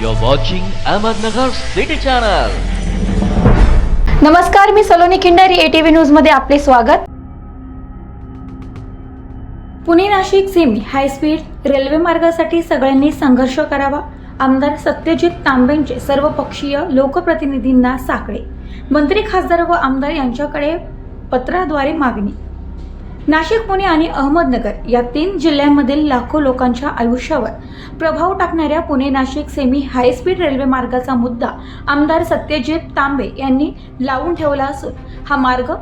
You're watching Ahmednagar City Channel. नमस्कार मी Saloni Khindari ATV न्यूजमध्ये आपले स्वागत. Pune Nashik semi high speed railway मार्गासाठी सगळ्यांनी संघर्ष करावा. आमदार सत्यजित तांबेंचे सर्व पक्षीय लोकप्रतिनिधींना साकडे. मंत्री खासदार व आमदार यांच्याकडे पत्राद्वारे मागणी. नाशिक पुणे आणि अहमदनगर या तीन जिल्ह्यांमधील लाखो लोकांच्या आयुष्यावर प्रभाव टाकणाऱ्या Pune Nashik semi high speed railway मार्गाचा मुद्दा आमदार सत्यजित तांबे यांनी लावून ठेवला असून हा मार्ग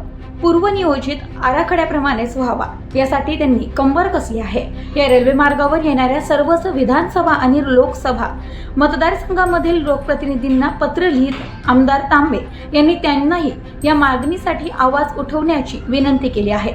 पूर्वनियोजित आराखड्याप्रमाणेच व्हावा यासाठी त्यांनी कंबर कसली आहे. या रेल्वे मार्गावर येणाऱ्या सर्वच विधानसभा आणि लोकसभा मतदारसंघामधील लोकप्रतिनिधींना पत्र लिहित आमदार तांबे यांनी त्यांनाही या मागणीसाठी आवाज उठवण्याची विनंती केली आहे.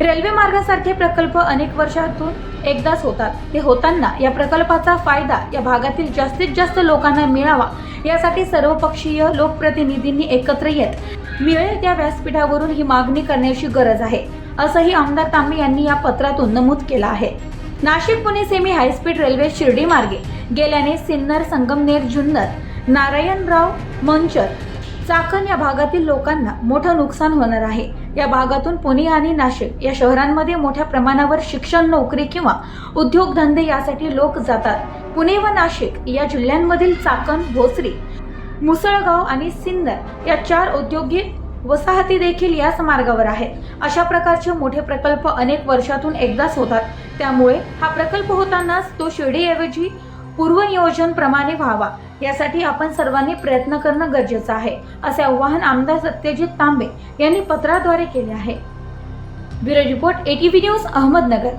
रेल्वे मार्गासारखे प्रकल्प अनेक वर्षातून एकदाच होतात. ते होताना या प्रकल्पाचा फायदा या भागातील जास्तीत जास्त लोकांना मिळावा यासाठी सर्वपक्षीय लोकप्रतिनिधींनी एकत्र येत मिळेल त्या व्यासपीठावरून ही मागणी करण्याची गरज आहे असंही आमदार तांबे यांनी या पत्रातून नमूद केलं आहे. Nashik Pune semi high speed railway Shirdi मार्गे गेल्याने सिन्नर संगमनेर जुन्नर नारायणराव मंचर चाकण या भागातील लोकांना मोठं नुकसान होणार आहे. या भागातून पुणे आणि नाशिक या शहरांमध्ये मोठ्या प्रमाणावर शिक्षण नोकरी किंवा उद्योगधंदे यासाठी लोक जातात. पुणे व नाशिक या जिल्ह्यांमधील चाकण भोसरी मुसळगाव आणि सिन्नर या चार औद्योगिक वसाहती देखील याच मार्गावर आहेत. अशा प्रकारचे मोठे प्रकल्प अनेक वर्षातून एकदाच होतात. त्यामुळे हा प्रकल्प होतानाच तो शिर्डीऐवजी पूर्वनियोजनप्रमाणे व्हावा. यासाठी आपण सर्वांनी प्रयत्न करणं गरजेचं आहे असे आवाहन आमदार सत्यजित तांबे यांनी पत्राद्वारे केले आहे. Bureau report ATV news Ahmednagar.